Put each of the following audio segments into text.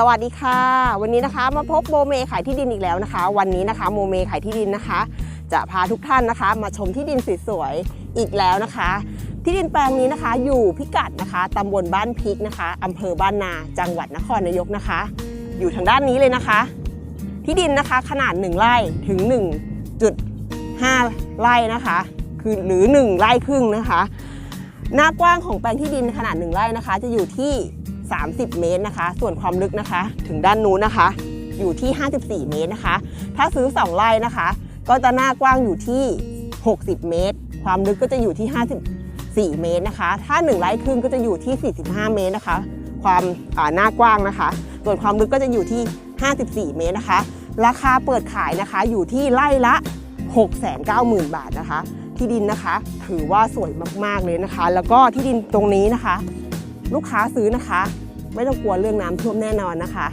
สวัสดีค่ะ วันนี้นะคะมาพบโมเมขายที่ดินอีกแล้วนะคะ วันนี้นะคะโมเมขายที่ดินนะคะ จะพาทุกท่านนะคะ มาชมที่ดินสวยๆอีกแล้วนะคะ ที่ดินแปลงนี้นะคะ อยู่พิกัดนะคะตำบลบ้านพริกนะคะอำเภอบ้านนา จังหวัดนครนายกนะคะ อยู่ทางด้านนี้เลยนะคะ ที่ดินนะคะขนาด 1 ไร่ถึง 1.5 ไร่นะคะ คือหรือ 1 ไร่ครึ่งนะคะ หน้ากว้างของแปลงที่ดินขนาด 1 ไร่นะคะ จะอยู่ที่ 30 เมตรนะคะ ส่วนความลึกนะคะ ถึงด้านนู้นนะคะ อยู่ที่ 54 เมตรนะคะ ถ้าซื้อ 2ไร่นะคะ ก็จะหน้ากว้างอยู่ที่ 60 เมตร ความลึกก็จะอยู่ที่ 54 เมตรนะคะ ถ้า 1ไร่ครึ่งก็จะอยู่ที่ 45 เมตรนะคะ ความาหน้ากว้างนะคะ ส่วนความลึกก็จะอยู่ที่ 54 เมตรนะคะ ราคาเปิดขายนะคะอยู่ที่ไร่ละ 690,000 บาทนะคะ ที่ดินนะคะ ถือว่าสวยมากๆเลยนะคะ แล้วก็ที่ดินตรงนี้นะคะ ลูกค้าซื้อนะคะ ไม่ต้องกลัวเรื่องน้ำท่วมแน่นอนนะคะ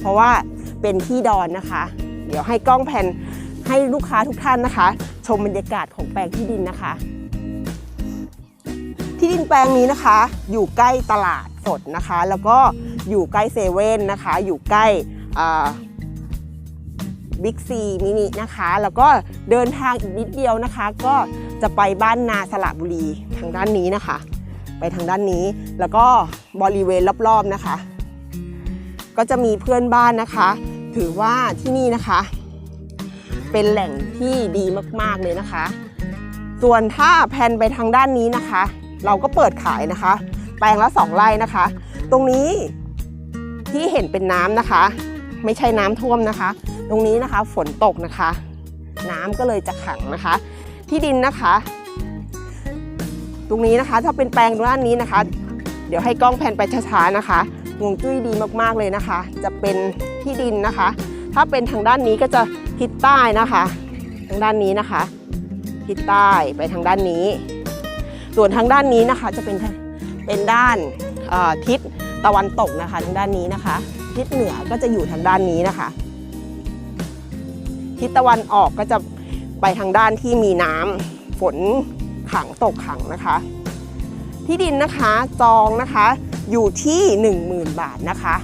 เพราะว่าเป็นที่ดอนนะคะ เดี๋ยวให้กล้องแผ่นให้ลูกค้าทุกท่านนะคะ ชมบรรยากาศของแปลงที่ดินนะคะ ที่ดินแปลงนี้นะคะ อยู่ใกล้ตลาดสดนะคะ แล้วก็อยู่ใกล้เซเว่นนะคะ อยู่ใกล้บิ๊กซีมินินะคะ แล้วก็เดินทางอีกนิดเดียวนะคะ ก็จะไปบ้านนาสระบุรีทางด้านนี้นะคะ ไปทางด้านนี้ แล้วก็บริเวณรอบๆนะคะ ก็จะมีเพื่อนบ้านนะคะ ถือว่าที่นี่นะคะ เป็นแหล่งที่ดีมากๆเลยนะคะ ส่วนถ้าแผนไปทางด้านนี้นะคะ เราก็เปิดขายนะคะ แปลงละสองไร่นะคะ ตรงนี้ที่เห็นเป็นน้ำนะคะ ไม่ใช่น้ำท่วมนะคะ ตรงนี้นะคะฝนตกนะคะ น้ำก็เลยจะขังนะคะ ที่ดินนะคะ ตรงนี้นะคะ ถ้าเป็นแปลงด้านนี้นะคะ เดี๋ยวให้กล้องแผ่นไปช้าๆนะคะฮวงจุ้ยดีมากๆเลยนะคะ จะเป็นที่ดินนะคะ ถ้าเป็นทางด้านนี้ก็จะทิศใต้นะคะ ทางด้านนี้นะคะทิศใต้ไปทางด้านนี้ ส่วนทางด้านนี้นะคะจะเป็นเป็นด้านทิศตะวันตกนะคะ ทางด้านนี้นะคะ ทิศเหนือก็จะอยู่ทางด้านนี้นะคะ ทิศตะวันออกก็จะไปทางด้านที่มีน้ำฝน ขังตกขังนะคะ ที่ดินนะคะจองนะคะอยู่ที่ 10,000 บาทนะคะ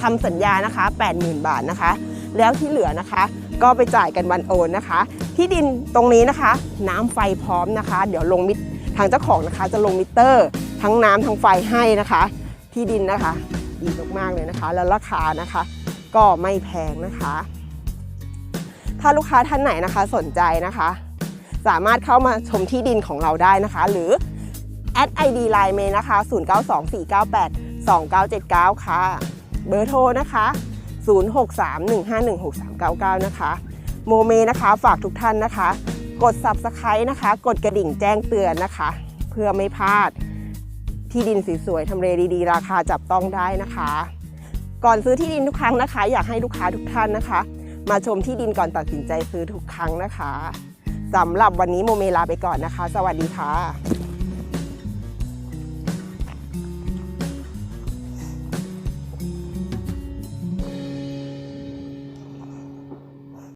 ทำสัญญานะคะ 80,000 บาทนะคะ แล้วที่เหลือนะคะก็ไปจ่ายกันวันโอนนะคะ ที่ดินตรงนี้นะคะ น้ำไฟพร้อมนะคะ เดี๋ยวลงมิตทางเจ้าของนะคะ จะลงมิเตอร์ ทั้งน้ำทั้งไฟให้นะคะ ที่ดินนะคะดีมากๆเลยนะคะ แล้วราคานะคะ ก็ไม่แพงนะคะ ถ้าลูกค้าท่านไหนนะคะสนใจนะคะ สามารถเข้ามาชมที่ดินของเราได้นะคะ หรือแอด ID Line เมนะคะ 0924982979 ค่ะ เบอร์โทรนะคะ 0631516399 นะคะ โมเมนะคะฝากทุกท่านนะคะ กด Subscribe นะคะ กดกระดิ่งแจ้งเตือนนะคะ เพื่อไม่พลาดที่ดินสวยๆทำเลดีๆ ราคาจับต้องได้นะคะ ก่อนซื้อที่ดินทุกครั้งนะคะ อยากให้ลูกค้าทุกท่านนะคะ มาชมที่ดินก่อนตัดสินใจซื้อทุกครั้งนะคะ สำหรับวันนี้โมเมลาไปก่อนนะคะ สวัสดีค่ะ